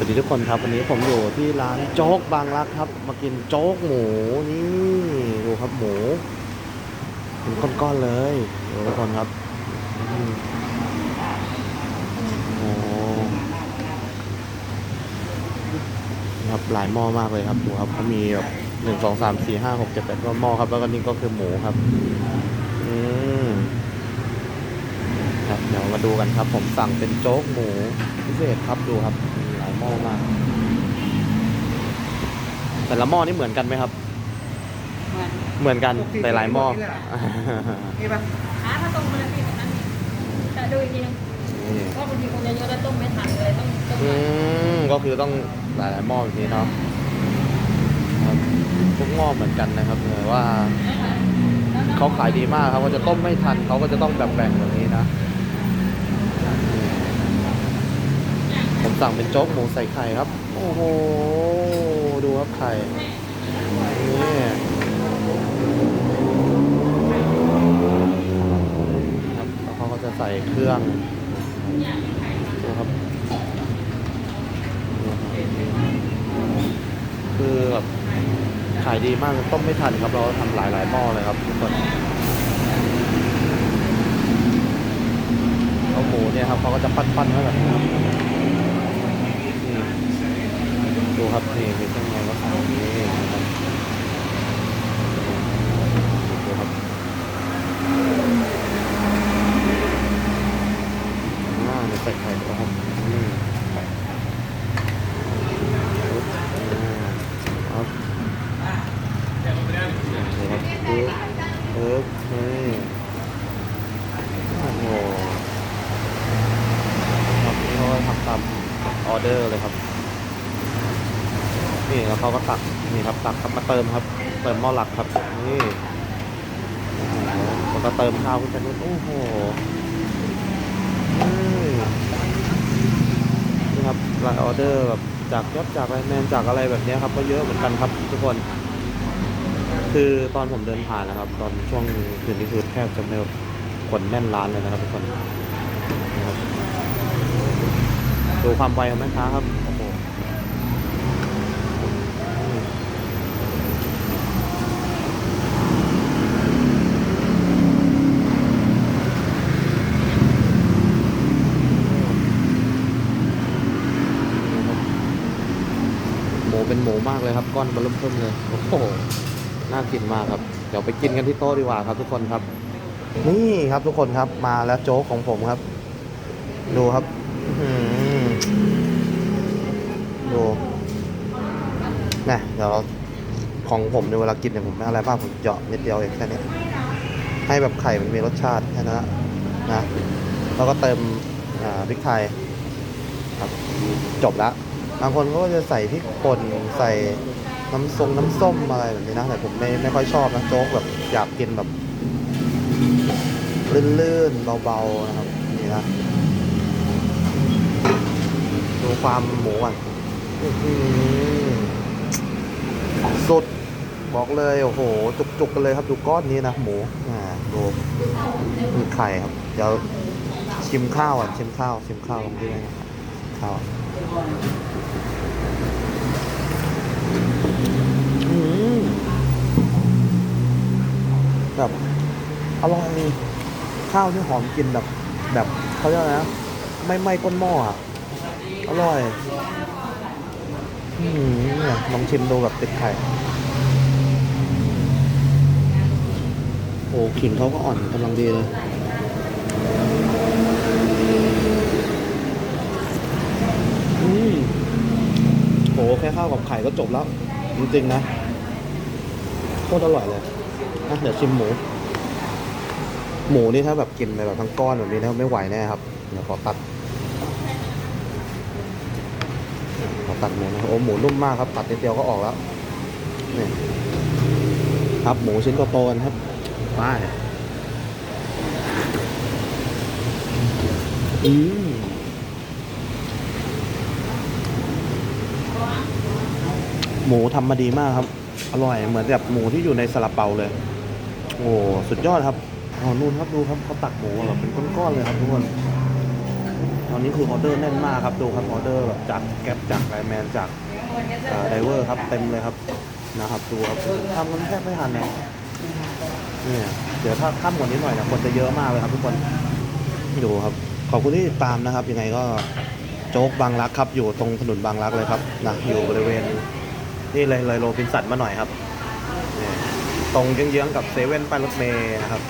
สวัสดีทุกคนครับวันนี้ผมอยู่ที่ร้านโจ๊กบางรักครับ มากินโจ๊กหมูนี่ดูครับหมูเป็นก้อนๆเลยดูทุกคนครับโอ้ครับหลายหม้อมากเลยครับดูครับเขามีแบบหนึ่งสองสามสี่ห้าหกเจ็ดแปดหม้อครับแล้วก็นี่ก็คือหมูครับอืมครับเดี๋ยวมาดูกันครับ ผมสั่งเป็นโจ๊กหมูพิเศษครับดูครับ หลายหม้อมาก แต่ละหม้อนี่เหมือนกันไหมครับ เหมือนกันแต่หลายหม้อนี่ปะหาถ้าตรงมาเลยพี่ตรงนั้นนี่จะดูอีกทีนึงนี่เพราะบางทีคนเยอะๆแล้วต้มไม่ทันเลยต้องต้มอืมก็คือต้องหลายหลายๆหม้อแบบนี้เนาะครับทุกหม้อเหมือนกันนะครับแต่ว่าเขาขายดีมากครับเขาจะต้มไม่ทันเขาก็จะต้องแบบแบ่งแบบนี้นะนี่ผม สั่งเป็นโจ๊กหมูใส่ไข่ครับ โอ้โห ดูครับไข่ นี่ครับแล้วเขาก็จะใส่เครื่องดูครับคือแบบขายดีมากต้มไม่ทันครับ เราทำหลายหลายหม้อเลยครับทุกคนเอาหมูเนี่ยครับเขาก็จะปั้นๆไว้แบบนี้ครับ ครับนี่มีเครื่องในก็ใส่นี่นะครับดูครับอ่าเดี๋ยใส่ไข่ด้วครับอืมครับนี่ครับปึ๊บปึ๊บนี่โอ้โหครับนี่เขาก็ทำตามออเดอร์เลยครับ นี่แล้วเขาก็ตักนี่ครับตักครับมาเติมครับ เติมหม้อหลักครับนี่โอ้โหแล้วก็เติมข้าวขึ้นไปนิดโอ้โหนี่ครับรายออเดอร์แบบจากยอดจากไลแมนจากอะไรแบบนี้ครับ ก็เยอะเหมือนกันครับทุกคน คือตอนผมเดินผ่านนะครับ ตอนช่วงคืนนี้คือแทบจะไม่คนแน่นร้านเลยนะครับทุกคนดูความไวของแม่ค้าครับโอ้โหอืมหมู เป็นหมูมากเลยครับก้อนมันเริ่มเพิ่มเลยโอ้โหน่ากินมากครับ เดี๋ยวไปกินกันที่โต๊ะดีกว่าครับ ทุกคนครับ นี่ครับทุกคนครับมาแล้วโจ๊กของผมครับ ดูครับดูนะเดี๋ยวของผมในยเวลากินเนี่ยผมไม่อะไรมากผมเจาะนิดเดียวเองแค่นี้ให้แบบไข่มันมีรสชาติแค่นั้นนะนะแล้วก็เติมพริกไทยครับจบและ บางคนเขาก็จะใส่พริกป่นใส่น้ำทรงน้ำส้มอะไรแบบนี้นะ แต่ผมไม่ไม่ค่อยชอบนะโจ๊กแบบอยากกินแบบลื่นๆเบาๆนะครับนี่นะดูความหมูอ่อื้อหือสุดบอกเลยโอ้โห จุกๆกันเลยครับดูก้อนนี้นะหมูอ่าดูมีไข่ครับ เดี๋ยวชิมข้าวอะชิมข้าว ชิมข้าวลงด้วยนะ ข้าวอืมแบบอร่อยข้าวที่หอมกลินแบบ แบบเขาเรียกนะไม่ไม้ก้นหม้ออะอร่อยอืมเนี่ยลองชิมดูแบบติดไข่โอ้ขิงเขาก็อ่อนกำลังดีเลย อืมโห แค่ข้าวกับไข่ก็จบแล้ว จริงๆนะโคตรอร่อยเลยนะเดี๋ยวชิมหมู หมูนี่ถ้าแบบกินแบบทั้งก้อนแบบนี้นะไม่ไหวแน่ครับเดี๋ยวขอตัดขอตัดหมูนะโอ้หมูนุ่มมากครับตัดนิดเดียวก็ออกแล้วนี่ครับหมูชิ้นโตๆกันครับไปอืม หมูทำมาดีมากครับ อร่อยเหมือนแบบหมูที่อยู่ในซาลาเปาเลย โอ้สุดยอดครับอ๋อนู่นครับดูครับเขาตักหมูแบบเป็นก้อนๆเลยครับทุกคนตอนนี้คือออเดอร์แน่นมากครับดูครับออเดอร์แบบจากแก๊ปจากไลแมนจากไดเวอร์ครับเต็มเลยครับนะครับดูครับทำกันแทบไม่ทันนะเนี่ยเดี๋ยวถ้าค่ำกว่านี้หน่อยนะคนจะเยอะมากเลยครับทุกคนดูครับ ขอบคุณที่ติดตามนะครับ ยังไงก็โจ๊กบางรักครับ อยู่ตรงถนนบางรักเลยครับนะอยู่บริเวณ นี่เลยเลยโรบินสันมาหน่อยครับตรงเยื้องๆกับเซเว่นป้ายรถเมย์นะครับ